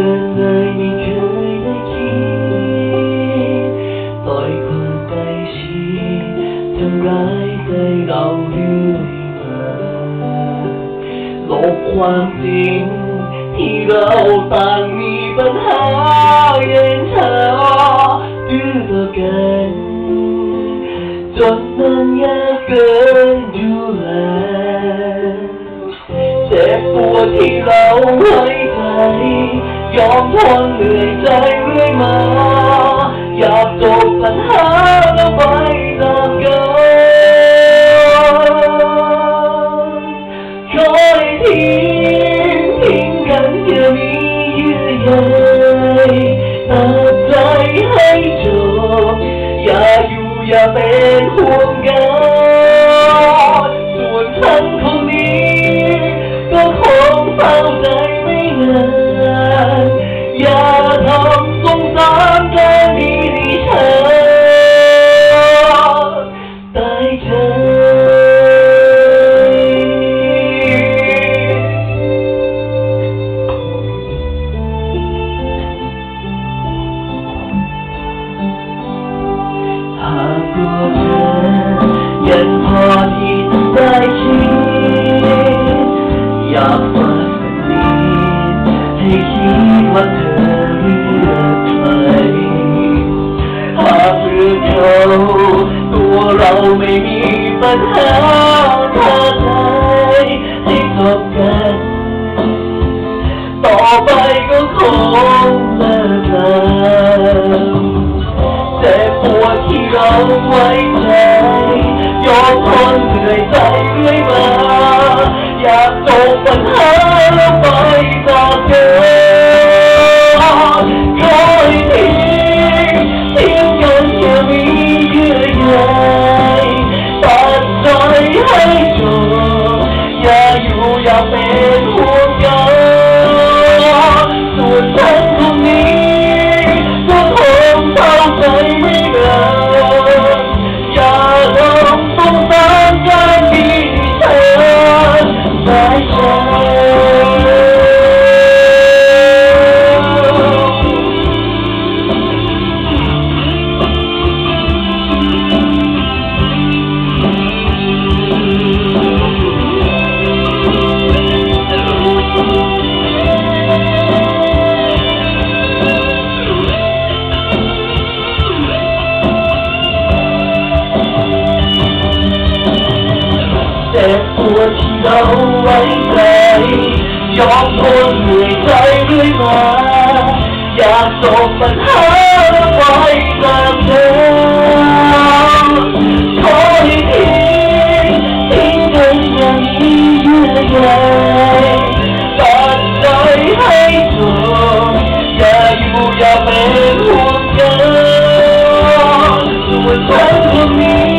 กินเลไม่เคยได้คิดปล่อยความใจชี้ทำร้ายใจเราเรื่อยมาลบความจริง ที่เราต่างมีปัญหาเย็นชาอดื้อต่อกันจนมันยากเกินดูแลเจ็บปวดที่เรา ยอมทนเหนื่อยใจเรื่อยมา อยากจบปัญหาแล้วไปจากกันขอให้ทิ้งทิ้งกันอย่ามีเยื่อใยตัดใจให้จบอย่าอยู่อย่าเป็นห่วงกัน ตัวเธอยังพอที่จะได้คิดอยากฝากสักนิดให้คิดว่าเธอเลือกใครหากเลือกเขาตัวเราไม่มีปัญหาถ้าใจให้จบกัน ต่อไปก็คงเลิ เราไว้ใจยอมทนเหนื่อยใจเรื่อยมา อยากจบปัญหาแล้วไปจากกันขอให้ทิ้งทิ้งกันอย่ามีเยื่อใยตัดใจให้จบอย่าอยู่อย่าเป็นห่วงกันส่วนฉัน วที่เราไว้ใจยอมทนเหนื่อยใจเรื่อยมาอยากจบปัญหาไว้กับเธอขอให้ทิ้งทิ้งกัอย่างนี้ยื่อใยตัดใจให้เธออย่าอยู่อย่าเป็นห่วงกันส่วนฉันคนนี้